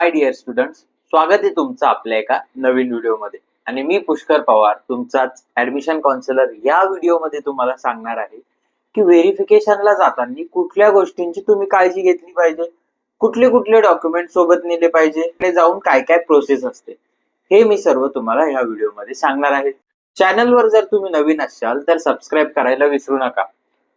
Hi dear students स्वागत आहे तुमचं आपल्या एका नवीन व्हिडिओमध्ये. आणि मी पुष्कर पवार तुमचाच ऍडमिशन काउन्सिलर या व्हिडिओमध्ये तुम्हाला सांगणार आहे की व्हेरिफिकेशनला जाताना कुठल्या गोष्टींची तुम्ही काळजी घेतली पाहिजे? कुठले कुठले डॉक्युमेंट सोबत नेले पाहिजे? ते जाऊन काय काय प्रोसेस असते? हे मी सर्व तुम्हाला या व्हिडिओमध्ये सांगणार आहे. चॅनलवर जर तुम्ही नवीन असाल तर सबस्क्राईब करायला विसरू नका.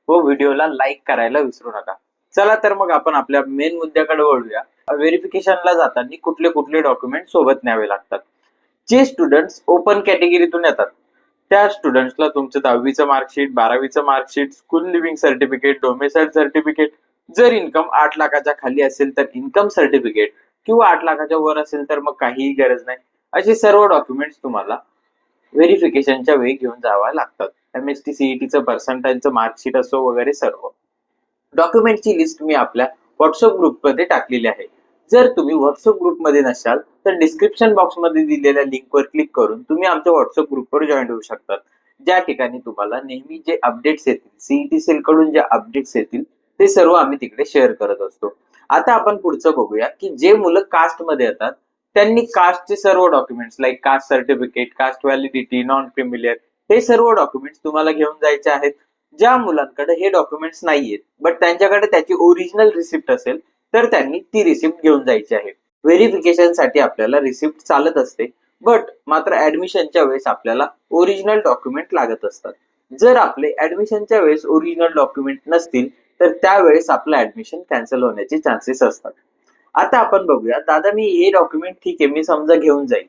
व व्हिडिओला लाईक करायला विसरू नका. चला तर मग आपण आपल्या मेन मुद्द्याकडे वळूया. व्हेरिफिकेशनला जाताना कुठले कुठले डॉक्युमेंट सोबत न्यावे लागतात. जे स्टुडंट्स ओपन कॅटेगरीतून येतात. त्या स्टुडंट्सला तुमचं दहावीचं मार्कशीट बारावीचं marksheet school leaving certificate domicile certificate जर इन्कम आठ लाखाच्या खाली असेल तर इन्कम सर्टिफिकेट किंवा आठ लाखाच्या वर असेल तर मग काहीही गरज नाही. असे सर्व डॉक्युमेंट्स तुम्हाला व्हेरिफिकेशनच्या वेळी घेऊन जावा लागतात. एम एस टी सीईटीचं पर्सेंटाईलचं मार्कशीट असो वगैरे सर्व. डॉक्युमेंटची लिस्ट मी आपल्या व्हॉट्सअप ग्रुपमध्ये टाकलेली आहे. जर तुम्ही व्हॉट्सअप ग्रुपमध्ये नसाल तर डिस्क्रिप्शन बॉक्समध्ये दिलेल्या लिंकवर क्लिक करून तुम्ही आमच्या व्हॉट्सअप ग्रुपवर जॉईन होऊ शकतात. ज्या ठिकाणी तुम्हाला नेहमी जे अपडेट्स येतील सीईटी सेल कडून जे अपडेट्स येतील ते सर्व आम्ही तिकडे शेअर करत असतो. आता आपण पुढचं बघूया की जे मुलं कास्टमध्ये येतात त्यांनी कास्टचे सर्व documents like caste certificate caste validity non creamy layer हे सर्व डॉक्युमेंट्स तुम्हाला घेऊन जायचे आहेत. ज्या मुलांकडे हे डॉक्युमेंट्स नाहीयेत बट त्यांच्याकडे त्याची ओरिजिनल रिसिप्ट असेल तर त्यांनी ती रिसिप्ट घेऊन जायची आहे. व्हेरिफिकेशनसाठी आपल्याला रिसिप्ट चालत असते बट मात्र ऍडमिशनच्या वेळेस आपल्याला ओरिजिनल डॉक्युमेंट लागत असतात. जर आपले ऍडमिशनच्या वेळेस ओरिजिनल डॉक्युमेंट नसतील तर त्यावेळेस आपलं ऍडमिशन कॅन्सल होण्याचे चान्सेस असतात. आता आपण बघूया दादा मी हे डॉक्युमेंट ठीक आहे मी समजा घेऊन जाईल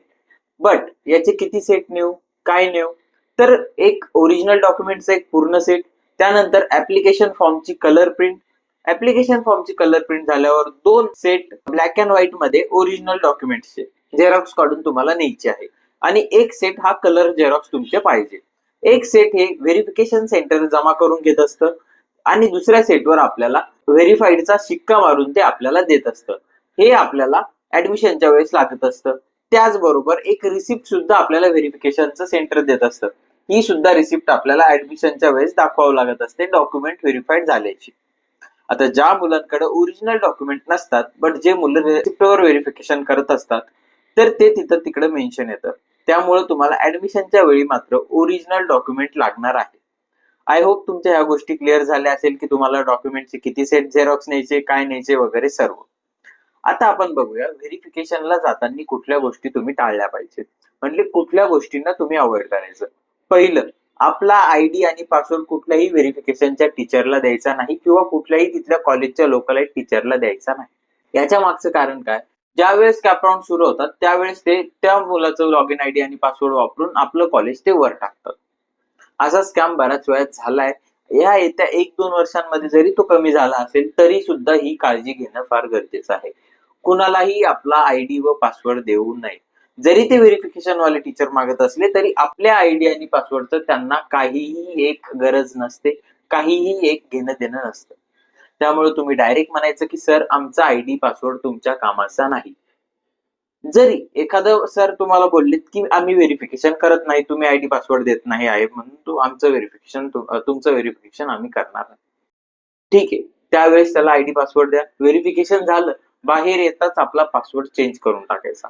बट याचे किती सेट नेऊ काय नेऊ तर एक ओरिजिनल डॉक्युमेंटचा एक पूर्ण सेट त्यानंतर ऍप्लिकेशन फॉर्मची कलर प्रिंट ऍप्लिकेशन फॉर्मची कलर प्रिंट झाल्यावर दोन सेट ब्लॅक अँड व्हाईटमध्ये ओरिजिनल डॉक्युमेंटचे झेरॉक्स काढून तुम्हाला न्यायचे आहे. आणि एक सेट हा कलर झेरॉक्स तुमचे पाहिजे. एक सेट हे व्हेरिफिकेशन सेंटर जमा करून घेत असतं आणि दुसऱ्या सेटवर आपल्याला व्हेरीफाईडचा शिक्का मारून ते आपल्याला देत असतं. हे आपल्याला ऍडमिशनच्या वेळेस लागत असतं. त्याचबरोबर एक रिसिप्ट सुद्धा आपल्याला व्हेरिफिकेशनचं सेंटर देत असतं. ही सुद्धा रिसिप्ट आपल्याला ऍडमिशनच्या वेळेस दाखवावं लागत असते डॉक्युमेंट व्हेरीफाईड झाल्याची. आता ज्या मुलांकडे ओरिजिनल डॉक्युमेंट नसतात बट जे मुलं रेसिप्टवर व्हेरिफिकेशन करत असतात तर ते तिथं तिकडे मेन्शन येतं. त्यामुळे तुम्हाला ऍडमिशनच्या वेळी मात्र ओरिजिनल डॉक्युमेंट लागणार आहे. आय होप तुमच्या ह्या गोष्टी क्लिअर झाल्या असेल की तुम्हाला डॉक्युमेंटचे किती सेट झेरॉक्स न्यायचे काय न्यायचे वगैरे सर्व. आता आपण बघूया व्हेरिफिकेशनला जाताना कुठल्या गोष्टी तुम्ही टाळल्या पाहिजेत. म्हणजे कुठल्या गोष्टींना तुम्ही अवॉइड करायचं. पहिलं आपला आयडी आणि पासवर्ड कुठल्याही व्हेरिफिकेशनच्या टीचरला द्यायचा नाही किंवा कुठल्याही तिथल्या कॉलेजच्या लोकलाईट टीचरला द्यायचा नाही. याच्या मागचं कारण काय? ज्या वेळेस कॅपराऊंड सुरू होतात त्यावेळेस ते त्या मुलाचं लॉग इन आयडी आणि पासवर्ड वापरून आपलं कॉलेज ते वर टाकतात. असा स्कॅम बऱ्याच वेळात झालाय. या येत्या एक दोन वर्षांमध्ये जरी तो कमी झाला असेल तरी सुद्धा ही काळजी घेणं फार गरजेचं आहे. कुणालाही आपला आयडी व पासवर्ड देऊ नये. जरी ते व्हेरिफिकेशन वाले टीचर मागत असले तरी आपल्या आयडी आणि पासवर्डचं त्यांना काहीही एक गरज नसते. काहीही एक घेणं देणं नसतं. त्यामुळे तुम्ही डायरेक्ट म्हणायचं की सर आमचा आयडी पासवर्ड तुमच्या कामाचा नाही. जरी एखादं सर तुम्हाला बोललेत की आम्ही व्हेरिफिकेशन करत नाही तुम्ही आयडी पासवर्ड देत नाही आहे म्हणून तू आमचं व्हेरिफिकेशन तुमचं व्हेरिफिकेशन आम्ही करणार नाही. ठीक आहे. त्यावेळेस त्याला आयडी पासवर्ड द्या. व्हेरिफिकेशन झालं बाहेर येताच आपला पासवर्ड चेंज करून टाकायचा.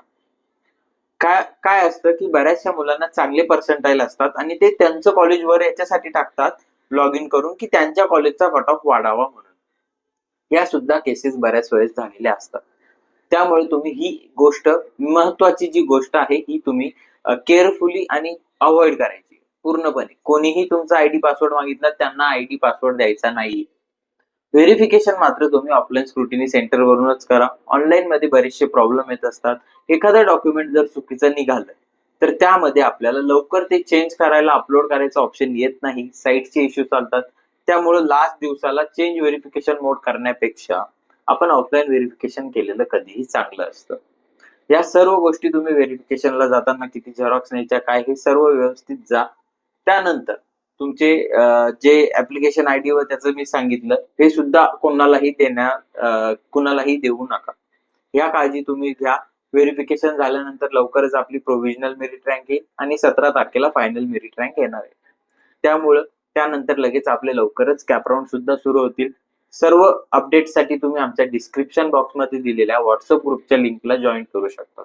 काय काय असतं की बऱ्याचशा मुलांना चांगले पर्सेंटाईल असतात आणि ते त्यांचं कॉलेजवर याच्यासाठी टाकतात लॉग इन करून की त्यांच्या कॉलेजचा कट ऑफ वाढावा म्हणून. या सुद्धा केसेस बऱ्याच वेळेस झालेल्या असतात. त्यामुळे तुम्ही ही गोष्ट महत्वाची जी गोष्ट आहे ही तुम्ही केअरफुली आणि अवॉइड करायची. पूर्णपणे. कोणीही तुमचा आयडी पासवर्ड मागितला त्यांना आयडी पासवर्ड द्यायचा नाही व्हेरिफिकेशन मात्र तुम्ही ऑफलाईन स्क्रुटिनी सेंटर वरूनच करा. ऑनलाईन मध्ये बरेचसे प्रॉब्लेम येत असतात. एखादा डॉक्युमेंट जर चुकीचं निघालं तर त्यामध्ये आपल्याला लवकर ते चेंज करायला अपलोड करायचं ऑप्शन येत नाही. साईटचे इश्यू चालतात. त्यामुळे लास्ट दिवसाला चेंज व्हेरिफिकेशन मोड करण्यापेक्षा आपण ऑफलाईन व्हेरिफिकेशन केलेलं कधीही चांगलं असतं. या सर्व गोष्टी तुम्ही व्हेरिफिकेशनला जाताना किती झेरॉक्स न्यायच्या काय हे सर्व व्यवस्थित जा. त्यानंतर तुमचे जे ऍप्लिकेशन आयडी व त्याचं मी सांगितलं हे सुद्धा कोणालाही देण्या कुणालाही देऊ नका. या काळजी तुम्ही घ्या. व्हेरिफिकेशन झाल्यानंतर लवकरच आपली प्रोव्हिजनल मेरिट रँक येईल आणि सतरा तारखेला फायनल मेरिट रँक येणार आहे. त्यामुळं त्यानंतर लगेच आपले लवकरच कॅपराऊंड सुद्धा सुरू होतील. सर्व अपडेटसाठी तुम्ही आमच्या डिस्क्रिप्शन बॉक्समध्ये दिलेल्या व्हॉट्सअप ग्रुपच्या लिंकला जॉईन करू शकता.